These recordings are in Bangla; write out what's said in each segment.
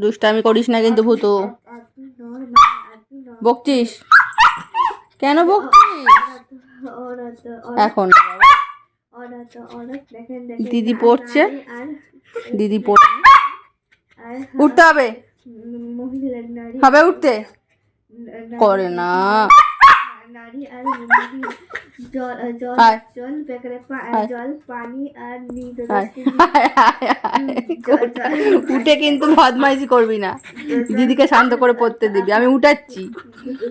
দুষ্টামি করিস না কিন্তু ভূত। বকছিস? কেন বকছিস? এখন। দিদি পড়ছে। দিদি পড়ছে। উঠতে হবে। হবে উঠতে? করে না। নারী আর জল জল জল বেকারে জল পানি আর। উঠে কিন্তু বদমাইশি করবি না। দিদিকে শান্ত করে পড়তে দিবি। আমি উঠাচ্ছি।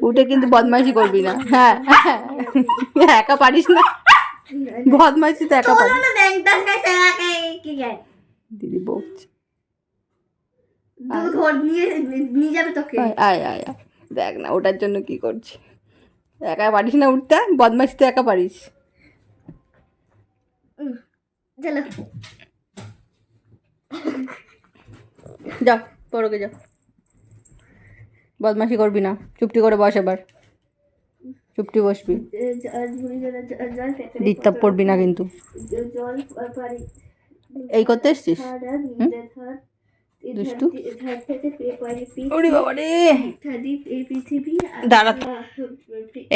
উঠে কিন্তু বদমাইশি করবি না। হ্যাঁ হ্যাঁ। একা পারিস না? বদমাইশি তো একা পারিস দিদি বকছে। দুধ নিয়ে নিয়ে যাবে তোকে। আয় আয়। দেখ না ওটার জন্য কি করছি। একা পারিস না উঠতে? বদমাইশি তো একা পারিস। চলো। যাও পরকে যাও। বদমাইশি করবি না চুপটি করে বস এবার। চুপটি বসবি। ডিস্টার্ব করবি না কিন্তু। এই করতে এসছিস? দুষ্টু। ওরে বাবা রে দাঁড়া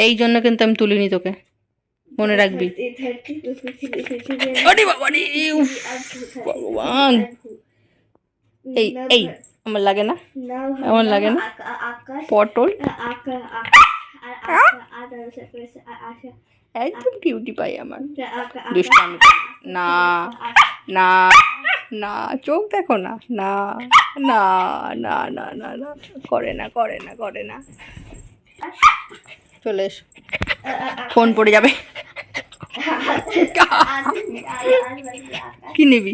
এই জন্য কিন্তু আমি তুলিনি তোকে। মনে রাখবি। ভগবান। এই এই আমার লাগে না? এমন লাগে না? পটল? একদম কিউটি পাই আমার। দুষ্টামি। না না না চোখ দেখো না। না না না না না না করে না করে না করে না। চলে এসো। ফোন পড়ে যাবে। কি নিবি।